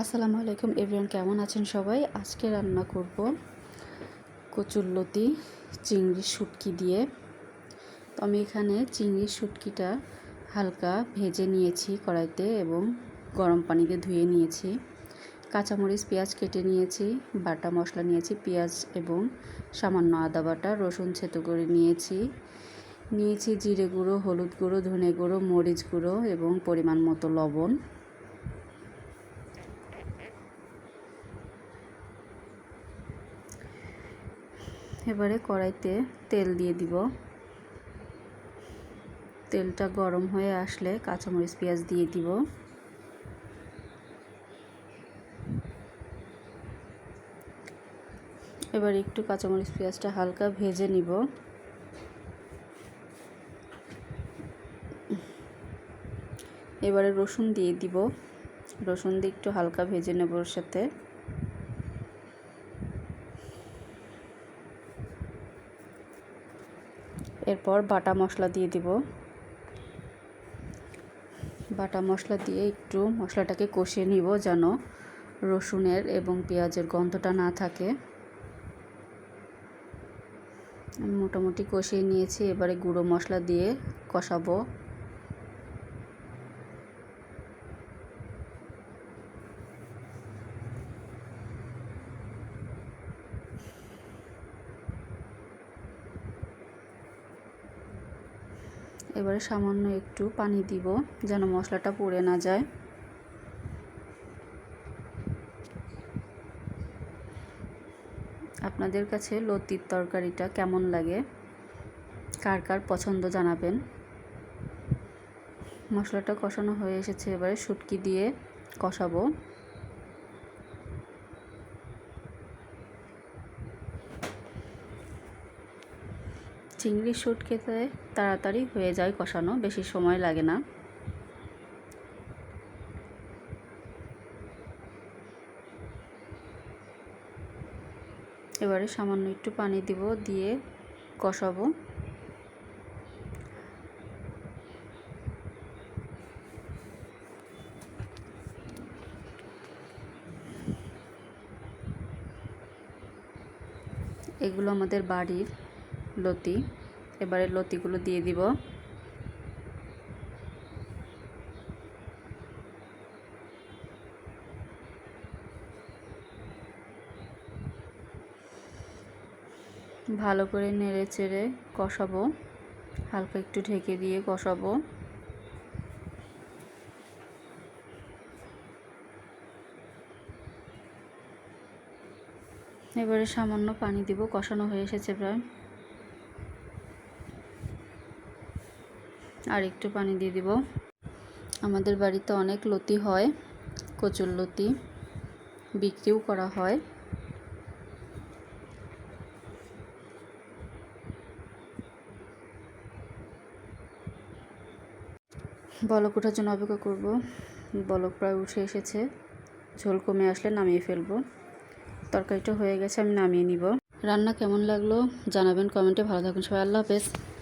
আসসালামু আলাইকুম এভরিওয়ান, কেমন আছেন সবাই? আজকে রান্না করব কচুরলতি চিংড়ির শুটকি দিয়ে। তো আমি এখানে চিংড়ির শুটকিটা হালকা ভেজে নিয়েছি কড়াইতে এবং গরম পানিতে ধুয়ে নিয়েছি। কাঁচামরিচ, পেঁয়াজ কেটে নিয়েছি, বাটা মশলা নিয়েছি, পেঁয়াজ এবং সামান্য আদা বাটা, রসুন ছেতো করে নিয়েছি। নিয়েছি জিরে গুঁড়ো, হলুদ গুঁড়ো, ধনে গুঁড়ো, মরিচ গুঁড়ো এবং পরিমাণ মতো লবণ। এবারে কড়াইতে তেল দিয়ে দিব। তেলটা গরম হয়ে আসলে কাঁচামরিচ পেঁয়াজ দিয়ে দিব। এবার একটু কাঁচামরিচ পেঁয়াজটা হালকা ভেজে নিব। এবারে রসুন দিয়ে দিব। রসুন দিয়ে একটু হালকা ভেজে নেব ওর সাথে। এরপর বাটা মশলা দিয়ে দিব। বাটা মশলা দিয়ে একটু মশলাটাকে কষিয়ে নিব যেন রসুনের এবং পেঁয়াজের গন্ধটা না থাকে। আমি মোটামুটি কষিয়ে নিয়েছি, এবারে গুঁড়ো মশলা দিয়ে কষাবো। এবারে সামান্য একটু পানি দিব, যেন মশলাটা পুড়ে না যায়। আপনাদের কাছে লতির তরকারিটা কেমন লাগে? কার কার পছন্দ জানাবেন? মশলাটা কষানো হয়ে এসেছে, এবারে শুটকি দিয়ে কষাবো। চিংড়ির শুট খেতে তাড়াতাড়ি হয়ে যায় কষানো, বেশি সময় লাগে না। এবারে সামান্য একটু পানি দিব, দিয়ে কষাবো। এগুলো আমাদের বাড়ির লতি। এবারে লতিগুলো দিয়ে দিব। ভালো করে নেড়ে চেড়ে কষাবো। হালকা একটু ঢেকে দিয়ে কষাবো। এবারে সামান্য পানি দিব, কষানো হয়ে এসেছে প্রায়। আর একটু পানি দিয়ে দিব। আমাদের বাড়িতে অনেক লতি হয়, কচুর লতি, বিক্রিও করা হয়। বলক ওঠার জন্য অপেক্ষা করব। বলক প্রায় উঠে এসেছে। ঝোল কমে আসলে নামিয়ে ফেলব। তরকারিটা হয়ে গেছে, আমি নামিয়ে নিব। রান্না কেমন লাগল জানাবেন কমেন্টে। ভালো থাকুন সবাই। আল্লাহ হাফেজ।